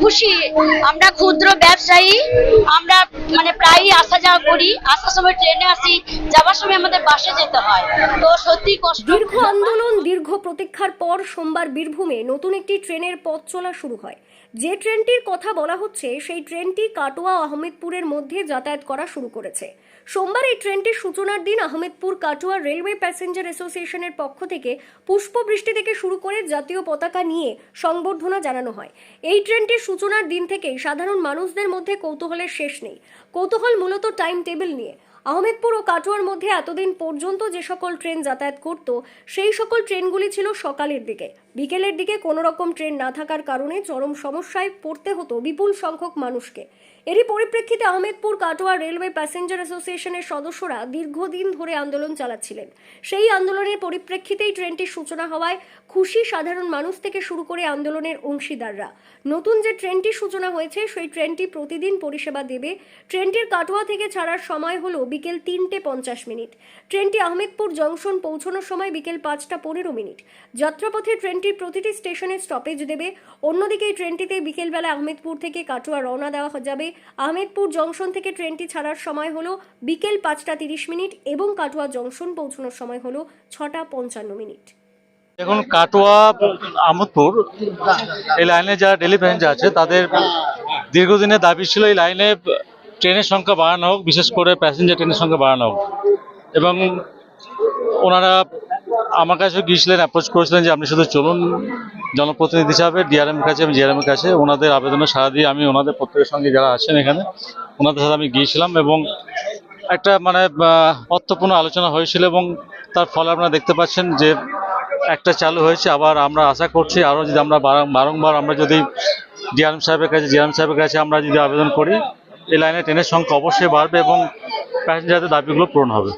খুশি। আমরা ক্ষুদ্র ব্যবসায়ী, আমরা মানে প্রায়ই আসা যাওয়া করি। আসার সময় ট্রেনে আসি, যাওয়ার সময় আমাদের বাসে যেতে হয়। তো সত্যি কষ্ট দীর্ঘ আন্দোলন, দীর্ঘ প্রতীক্ষার পর সোমবার বীরভূমে নতুন একটি ট্রেনের পথ চলা শুরু হয়। যে ট্রেনটির কথা বলা হচ্ছে, সেই ট্রেনটি কাটোয়া আহমেদপুরের মধ্যে যাতায়াত করা শুরু করেছে। সোমবার এই ট্রেনটির সূচনার দিন আহমেদপুর কাটোয়া রেলওয়ে প্যাসেঞ্জার অ্যাসোসিয়েশনের পক্ষ থেকে পুষ্পবৃষ্টি থেকে শুরু করে জাতীয় পতাকা নিয়ে সংবর্ধনা জানানো হয়। এই ট্রেনটির সূচনার দিন থেকেই সাধারণ মানুষদের মধ্যে কৌতূহলের শেষ নেই। কৌতূহল মূলত টাইম টেবিল নিয়ে। আহমেদপুর ও কাটোয়ার মধ্যে এতদিন পর্যন্ত যে সকল ট্রেন যাতায়াত করত, সেই সকল ট্রেনগুলি ছিল সকালের দিকে। বিকেলের দিকে কোনো রকম ট্রেন না থাকার কারণে চরম সমস্যায় পড়তে হতো বিপুল সংখ্যক মানুষকে। এরই পরিপ্রেক্ষিতে আহমেদপুর কাটোয়া রেলওয়ে প্যাসেঞ্জার অ্যাসোসিয়েশনের সদস্যরা দীর্ঘদিন ধরে আন্দোলন চালাচ্ছিলেন। সেই আন্দোলনের পরিপ্রেক্ষিতেই ট্রেনটির সূচনা হওয়ায় খুশি সাধারণ মানুষ থেকে শুরু করে আন্দোলনের অংশীদাররা। নতুন যে ট্রেনটির সূচনা হয়েছে, সেই ট্রেনটি প্রতিদিন পরিষেবা দেবে। ট্রেনটির কাটোয়া থেকে ছাড়ার সময় হলো বিকেল তিনটে পঞ্চাশ মিনিট। ট্রেনটি আহমেদপুর জংশন পৌঁছানোর সময় বিকেল পাঁচটা পনেরো মিনিট। যাত্রাপথে ট্রেনটির প্রতিটি স্টেশনে স্টপেজ দেবে। অন্যদিকে এই ট্রেনটিতে বিকেলবেলা আহমেদপুর থেকে কাটোয়া রওনা দেওয়া যাবে। আহমেদপুর জংশন থেকে ট্রেনটি ছাড়ার সময় হলো বিকেল পাঁচটা তিরিশ মিনিট এবং কাটোয়া জংশন পৌঁছানোর সময় হলো ছটা পঞ্চান্ন মিনিট। এখন কাটোয়া আমোদপুর এই লাইনে যারা ডেলি প্যাসেঞ্জার আছে, তাদের দীর্ঘদিনের দাবি ছিল এই লাইনে ট্রেনের সংখ্যা বাড়ানো হোক, বিশেষ করে প্যাসেঞ্জার ট্রেনের সংখ্যা বাড়ানো হোক। এবং ওনারা আমার কাছে গিয়েছিলেন অ্যাপ্রোচ করেছিলেন যে, আপনি শুধু চলুন জনপ্রতিনিধি হিসাবে ডিআরএম কাছে এবং জিআরএম কাছে, ওনাদের আবেদনে সাড়া দিয়ে আমি ওনাদের প্রত্যেকের সঙ্গে যারা আছেন এখানে, ওনাদের সাথে আমি গিয়েছিলাম এবং একটা মানে অর্থপূর্ণ আলোচনা হয়েছিল এবং তার ফলে আপনারা দেখতে পাচ্ছেন যে, একটা চালু হয়েছে। আবার আমরা আশা করছি আরও যদি আমরা বারং- বারংবার আমরা যদি ডিআরএম সাহেবের কাছে জিআরএম সাহেবের কাছে আমরা যদি আবেদন করি এই লাইনে ট্রেনের সংখ্যা অবশ্যই বাড়বে এবং প্যাসেঞ্জারদের দাবিগুলো পূরণ হবে।